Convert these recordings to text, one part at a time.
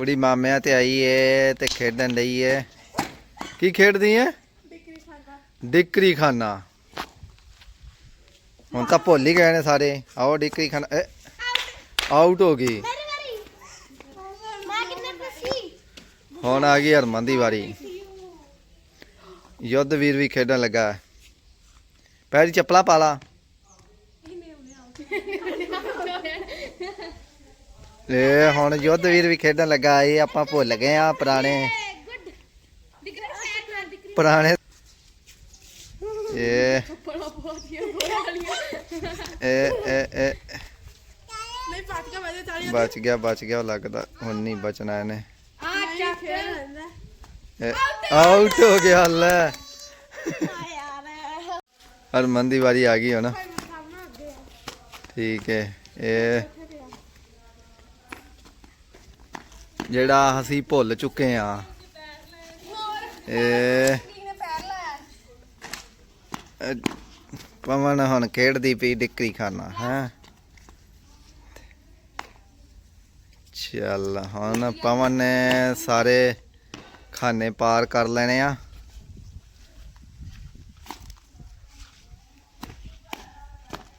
ਕੁੜੀ ਮਾਮਿਆਂ ਤੇ ਆਈ ਏ ਤੇ ਖੇਡਣ ਲਈ ਏ। ਕੀ ਖੇਡਦੀ ਏ? ਡਿਕਰੀ ਖਾਨਾ ਹੁਣ ਤਾਂ ਭੁੱਲ ਹੀ ਗਏ ਨੇ ਸਾਰੇ। ਆਓ ਡਿਕਰੀ ਖਾਨਾ ਆਊਟ ਹੋ ਗਈ। ਹੁਣ ਆ ਗਈ ਹਰਮਨ ਦੀ ਵਾਰੀ। ਯੁੱਧ ਵੀਰ ਵੀ ਖੇਡਣ ਲੱਗਾ। ਪੈਰੀ ਚੱਪਲਾ ਪਾ ਲਾ। ਇਹ ਹੁਣ ਯੁੱਧਵੀਰ ਵੀ ਖੇਡਣ ਲੱਗਾ ਇਹ ਆਪਾਂ ਭੁੱਲ ਗਏ ਆ ਪੁਰਾਣੇ। ਪੁਰਾਣੇ। ਇਹ ਇਹ ਇਹ ਨਹੀਂ ਪੱਟ ਕੇ ਵਜੇ ਚਾਲੀ ਬਚ ਗਿਆ ਬਚ ਗਿਆ, ਉਹ ਲੱਗਦਾ। ਹੁਣ ਨਹੀਂ ਬਚਣਾ ਇਹਨੇ। ਆਊਟ ਹੋ ਗਿਆ ਲੈ ਹਰਮਨ ਦੀ ਵਾਰੀ ਆ ਗਈ ਹੁਣ। ਠੀਕ ਹੈ ਇਹ ਜਿਹੜਾ ਅਸੀਂ ਭੁੱਲ ਚੁੱਕੇ ਆ। ਇਹ ਪਵਨ ਹੁਣ ਖੇਡਦੀ ਪਈ ਡਿਕਰੀ ਖਾਨਾ ਹੈ। ਚੱਲ ਹੁਣ ਪਵਨ ਨੇ ਸਾਰੇ ਖਾਨੇ ਪਾਰ ਕਰ ਲੈਣੇ ਆ।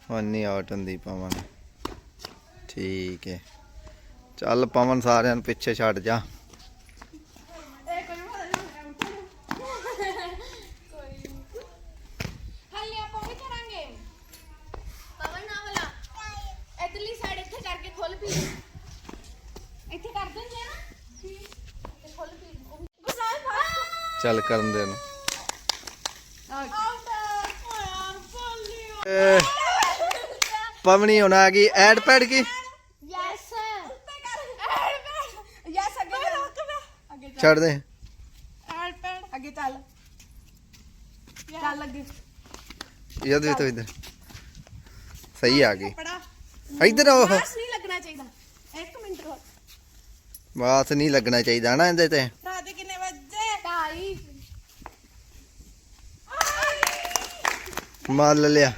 ਹੁਣ ਨਹੀਂ ਆਊਟ ਹੁੰਦੀ ਪਵਨ। ਠੀਕ ਹੈ ਚੱਲ ਪਵਨ ਸਾਰਿਆਂ ਨੂੰ ਪਿੱਛੇ ਛੱਡ ਜਾ। ਚੱਲ ਕਰਨ ਦੇ ਨੂੰ ਪਵਨੀ ਹੁਣ ਆ ਗਈ। ਐਡ ਪੈਡ ਕੀ ਯੈਸ ਉੱਤੇ ਕਰ ਯੈਸ ਅੱਗੇ ਰੋਕ ਮੈਂ ਅੱਗੇ ਚੱਲ ਛੱਡ ਦੇ ਪੈਡ ਅੱਗੇ ਚੱਲ। ਚੱਲ ਅੱਗੇ। ਤੋ ਇਧਰ। ਸਹੀ ਆ ਗਈ ਪੜਾ ਇਧਰ ਆਓ। ਬਸ ਨਹੀਂ ਲੱਗਣਾ ਚਾਹੀਦਾ। ਇੱਕ ਮਿੰਟ ਨਹੀਂ ਲੱਗਣਾ ਚਾਹੀਦਾ ਨਾ ਇਹਦੇ ਤੇ। ਰਾਤ ਦੇ ਕਿੰਨੇ ਵਜੇ? ਢਾਈ। ਮੱਲ ਲਿਆ।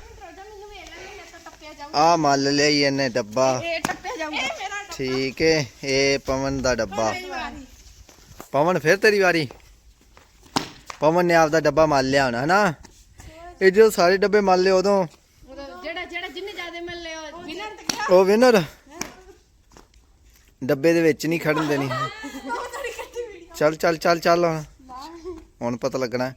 ਆ ਮੱਲ ਲਿਆ ਈ ਇਹਨੇ ਡੱਬਾ। ਇਹ ਟੱਪਿਆ ਜਾਊਗਾ। ਇਹ ਮੇਰਾ ਠੀਕ ਏ ਇਹ ਪਵਨ ਦਾ ਡੱਬਾ। ਪਵਨ ਫਿਰ ਤੇਰੀ ਵਾਰੀ। ਪਵਨ ਨੇ ਆਪਦਾ ਡੱਬਾ ਮੱਲ ਲਿਆ ਹੋਣਾ ਹਨਾ? ਇਹ ਜੋ ਸਾਰੇ ਡੱਬੇ ਮੱਲ ਲਏ ਉਦੋਂ ਜਿਹੜਾ ਜਿਹੜਾ ਜਿੰਨੇ ਜ਼ਿਆਦਾ ਮਿਲ ਲਿਓ ਵਿਨਰ ਤੇ ਗਿਆ ਉਹ ਵਿਨਰ ਡੱਬੇ ਦੇ ਵਿੱਚ ਨਹੀਂ ਖੜਨ ਦੇਣੀ। ਉਹ ਚੱਲ ਚੱਲ ਚੱਲ ਚੱਲ ਹੁਣ। ਹੁਣ ਪਤਾ ਲੱਗਣਾ।